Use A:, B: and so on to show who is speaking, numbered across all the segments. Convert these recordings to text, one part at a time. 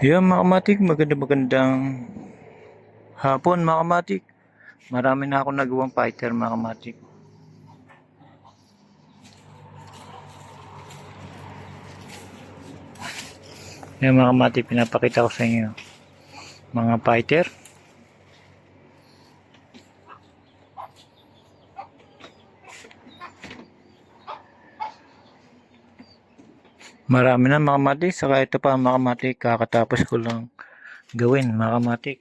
A: Yan mga kamatik, maganda magandang hapon mga kamatik. Marami na ako nagawang fighter mga kamatik. Yan mga kamatik, pinapakita ko sa inyo. Mga fighter. Marami na mga kamatik, saka ito pa mga kamatik, kakatapos ko lang gawin mga kamatik.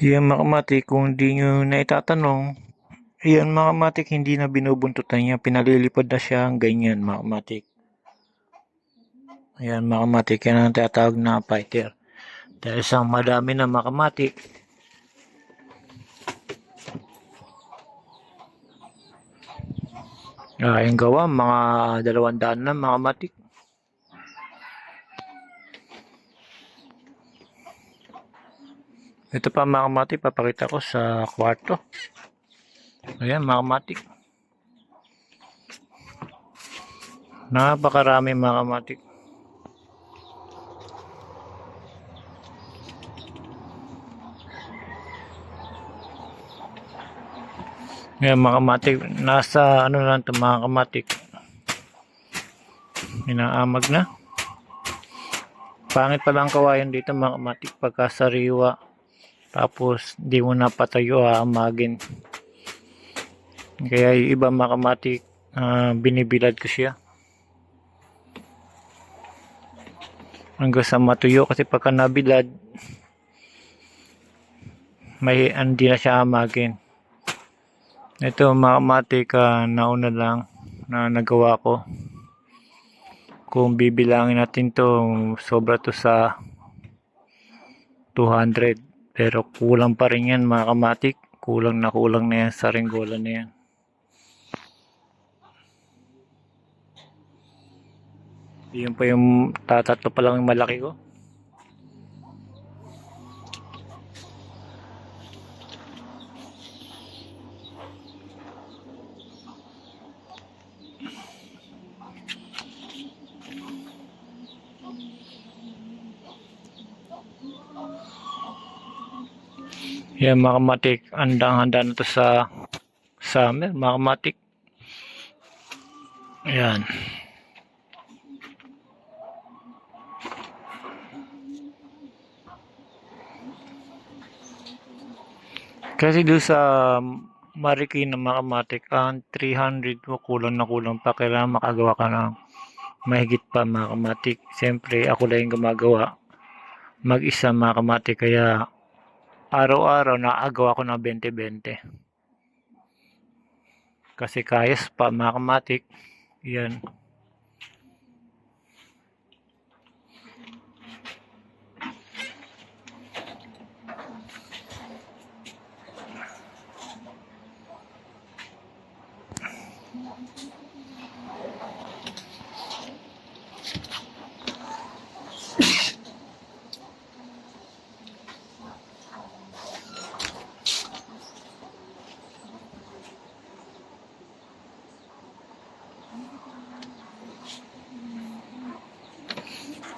A: Yan mga kamatik, kung hindi nyo na itatanong, yan mga kamatik, hindi na binubuntutan niya, pinalilipad na siya ang ganyan mga kamatik. Ayan mga kamatik, yan ang tinatawag na fighter. Dahil sa madami na mga kamatik, Ah, yung gawa, mga dalawang daan na mga kamatik. Ito pa mga kamatik, papakita ko sa kwarto. Ayan mga kamatik. Napakarami mga kamatik. Ayan mga kamatik, nasa ano lang ito mga kamatik. Inaamag na. Pangit pala ang kawayan dito mga kamatik pagka sariwa. Tapos di mo na patayo aamagin. Kaya yung iba mga kamatik, ah, binibilad ko siya. Hanggang sa matuyo kasi pagka nabilad, may hindi na siya amagin. Ito mga kamatik, ah, nauna lang na nagawa ko. Kung bibilangin natin to, sobra to sa 200. Pero kulang pa rin yan mga kamatik. Kulang na kulang na yan sa ringgola na yan. Yun pa yung tatatlo pa lang yung malaki ko. Yan mga kamatik, andang-handa na to sa summer, mga kamatik. Ayan. Kasi doon sa Marikina kamatik, ang 300 mo kulang na kulang pa. Kailangan makagawa ka ng mahigit pa mga kamatik. Siyempre, ako lang yung gumagawa. Mag-isa mga kamatik. Kaya araw-araw naagawa ko ng 20-20. Kasi kayas pa mga kamatik. Yan.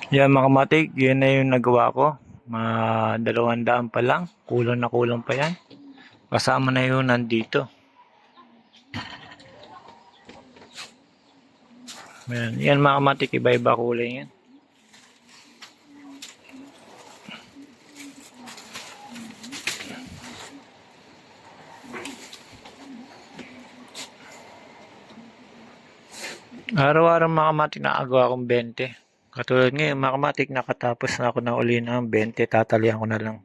A: Yan mga kamatik, yun na yung nagawa ko. Mga dalawang daan pa lang. Kulang na kulang pa yan. Kasama na yun nandito. Yan, yan mga kamatik, iba-iba kulay yan. Araw-araw mga kamatik nakagawa akong 20. Katulad ngayon, mga kamatik, nakatapos na ako na uli ng 20, tatalihan ko na lang.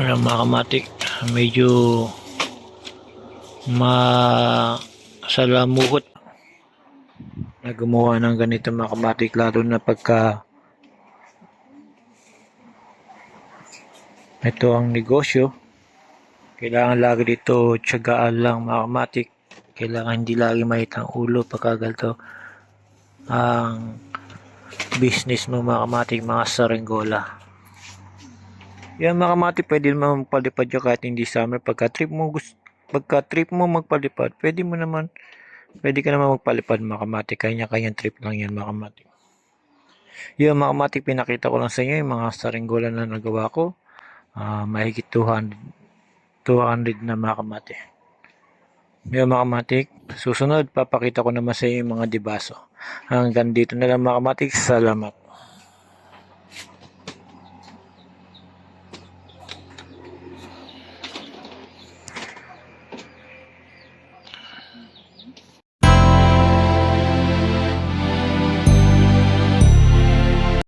A: Ayan, mga kamatik, medyo masalamuhot. na gumawa ng ganito mga kamatik lalo na pagka ito ang negosyo. Kailangan lagi dito tiyagaan lang mga kamatik. Kailangan hindi lagi mahitang ulo pagka ganito ang business mo mga kamatik mga sarenggola. Yan mga kamatik pwede naman magpalipad yun kahit hindi summer. Pagka trip mo gusto pagka trip mo magpalipad pwede mo naman pwede ka naman magpalipad mga kamatik. Kanya-kanyang trip lang yan mga kamatik. Yun mga kamatik pinakita ko lang sa inyo yung mga sarenggola na nagawa ko Ah, mahigit 200 200 na mga kamate. Yung mga kamatik, susunod papakita ko naman sa inyo yung mga dibaso. Hanggang dito na lang mga. Salamat.